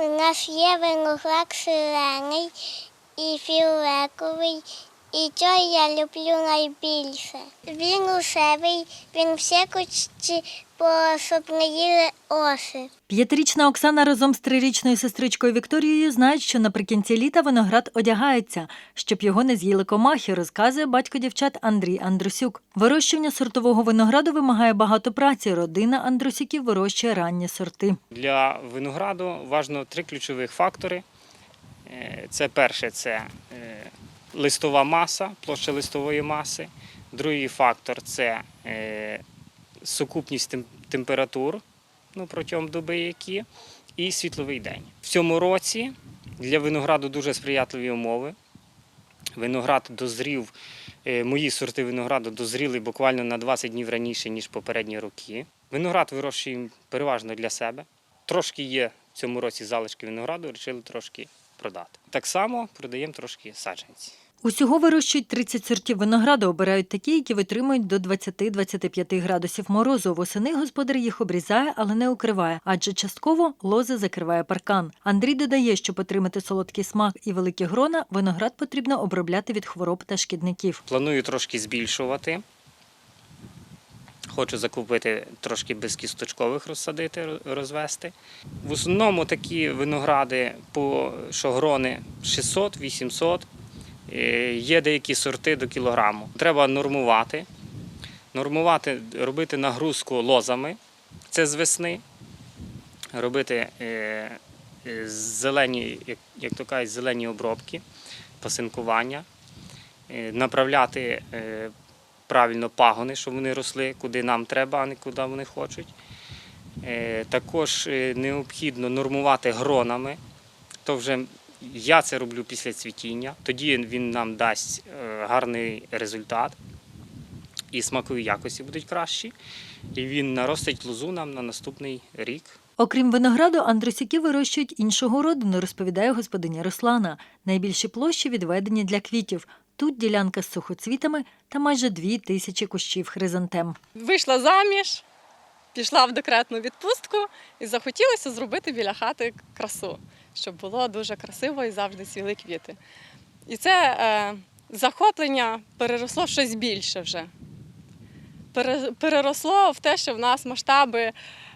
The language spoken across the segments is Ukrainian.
У нас є виноград зелений і фіолетовий, і цей я люблю найбільше. Він рушевий, він всі кучі пособниїли оси. П'ятирічна Оксана разом з трирічною сестричкою Вікторією знають, що наприкінці літа виноград одягається, щоб його не з'їли комахи, розказує батько дівчат Андрій Андрусюк. Вирощування сортового винограду вимагає багато праці. Родина Андрусюків вирощує ранні сорти. Для винограду важливо три ключових фактори. Е, Це перше це е, листова маса, площа листової маси. Другий фактор це е, сукупність температур ну, протягом доби, які, і світловий день. В цьому році для винограду дуже сприятливі умови. Виноград дозрів, е, мої сорти винограду дозріли буквально на 20 днів раніше, ніж попередні роки. Виноград вирощуємо переважно для себе. Трошки є в цьому році залишки винограду, вирішили трошки продати. Так само продаємо трошки саджанці. Усього вирощують 30 сортів винограду, обирають такі, які витримують до 20-25 градусів морозу. Восени господар їх обрізає, але не укриває, адже частково лози закриває паркан. Андрій додає, щоб отримати солодкий смак і великі грона, виноград потрібно обробляти від хвороб та шкідників. Планую трошки збільшувати. Хочу закупити трошки безкісточкових розсадити, розвести. В основному такі виногради по що грони 600-800. Е, Є деякі сорти до кілограму. Треба нормувати. Нормувати, робити нагрузку лозами. Це з весни. Робити е, е, зелені, як, то кажуть, зелені обробки, пасинкування направляти правильно пагони, щоб вони росли, куди нам треба, а не куди вони хочуть. Е, Також е, необхідно нормувати гронами. То вже я це роблю після цвітіння. Тоді він нам дасть е, гарний результат. І смакові якості будуть кращі. І він наростить лозу нам на наступний рік. Окрім винограду, андрусяки вирощують іншого родину, розповідає господиня Руслана. Найбільші площі відведені для квітів. Тут ділянка з сухоцвітами та майже дві тисячі кущів хризантем. Вийшла заміж, пішла в декретну відпустку і захотілося зробити біля хати красу, щоб було дуже красиво і завжди цвіли квіти. І це е, захоплення переросло в щось більше вже. Переросло в те, що в нас масштаби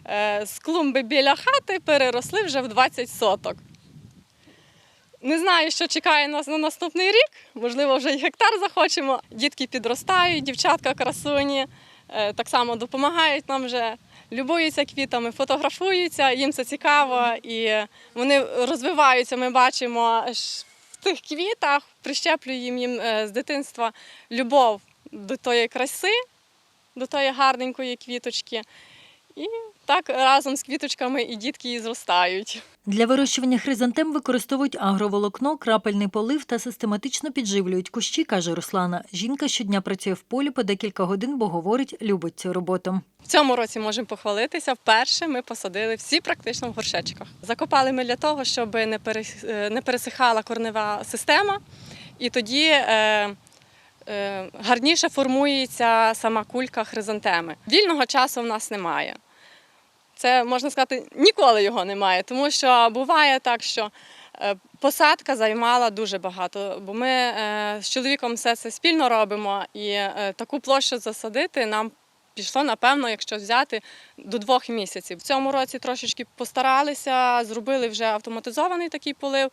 е, з клумби біля хати переросли вже в 20 соток. Не знаю, що чекає нас на наступний рік. Можливо, вже й гектар захочемо. Дітки підростають, дівчатка красуні, е, так само допомагають нам вже, любуються квітами, фотографуються, їм це цікаво і вони розвиваються. Ми бачимо ж в тих квітах, прищеплюємо їм е, з дитинства любов до тої краси, до тої гарненької квіточки. І так разом з квіточками і дітки і зростають. Для вирощування хризантем використовують агроволокно, крапельний полив та систематично підживлюють кущі, каже Руслана. Жінка щодня працює в полі по декілька годин, бо говорить, любить цю роботу. В цьому році можемо похвалитися. Вперше ми посадили всі практично в горшечках. Закопали ми для того, щоб не е, пересихала корнева система, і тоді е, е, гарніше формується сама кулька хризантеми. Вільного часу в нас немає. Це можна сказати, ніколи його немає, тому що буває так, що е, посадка займала дуже багато, бо ми е, з чоловіком все це спільно робимо, і е, таку площу засадити нам пішло, напевно, якщо взяти до двох місяців. В цьому році трошечки постаралися, зробили вже автоматизований такий полив.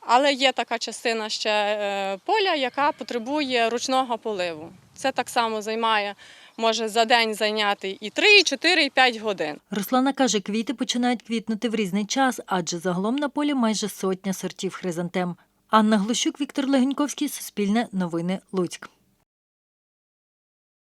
Але є така частина ще поля, яка потребує ручного поливу. Це так само займає, може за день зайняти і 3, і 4, і 5 годин. Руслана каже, квіти починають квітнути в різний час, адже загалом на полі майже сотня сортів хризантем. Анна Глущук, Віктор Легеньковський, Суспільне новини, Луцьк.